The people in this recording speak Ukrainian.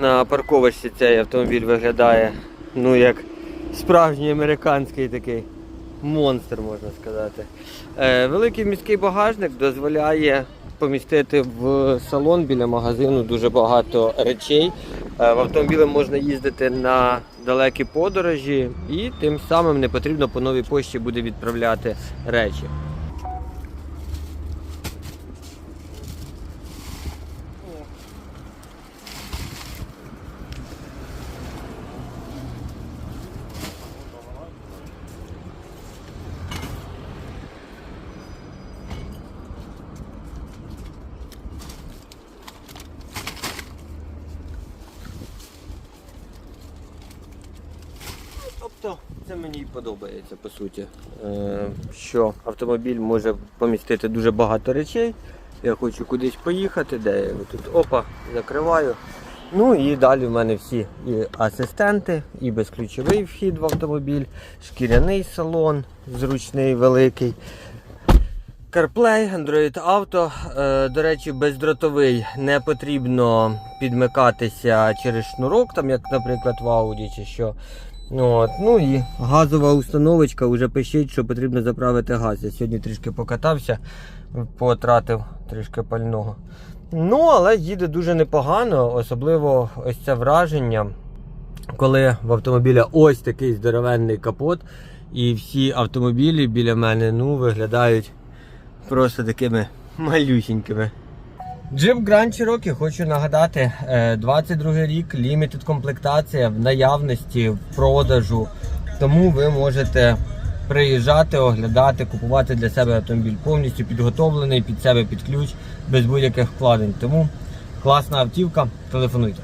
на парковочці цей автомобіль виглядає, ну як справжній американський такий монстр, можна сказати. Е, великий міський багажник дозволяє помістити в салон біля магазину дуже багато речей. Е, в автомобілі можна їздити на далекі подорожі і тим самим не потрібно по новій пошті буде відправляти речі. Тобто це мені і подобається по суті. Е, що автомобіль може помістити дуже багато речей. Я хочу кудись поїхати, де я тут опа, закриваю. Ну і далі в мене всі і асистенти, і безключовий вхід в автомобіль, шкіряний салон, зручний, великий. CarPlay, Android Auto, е, до речі, бездротовий, не потрібно підмикатися через шнурок, там, як, наприклад, в Audi чи що. От. Ну і газова установочка вже пишіть, що потрібно заправити газ. Я сьогодні трішки покатався, потратив трішки пального. Ну, але їде дуже непогано, особливо ось це враження, коли в автомобіля ось такий здоровенний капот, і всі автомобілі біля мене ну, виглядають просто такими малюсінькими. Jeep Grand Cherokee, хочу нагадати, е, 22 рік, лімітед комплектація в наявності, в продажу. Тому ви можете приїжджати, оглядати, купувати для себе автомобіль повністю підготовлений під себе під ключ, без будь-яких вкладень. Тому класна автівка, телефонуйте.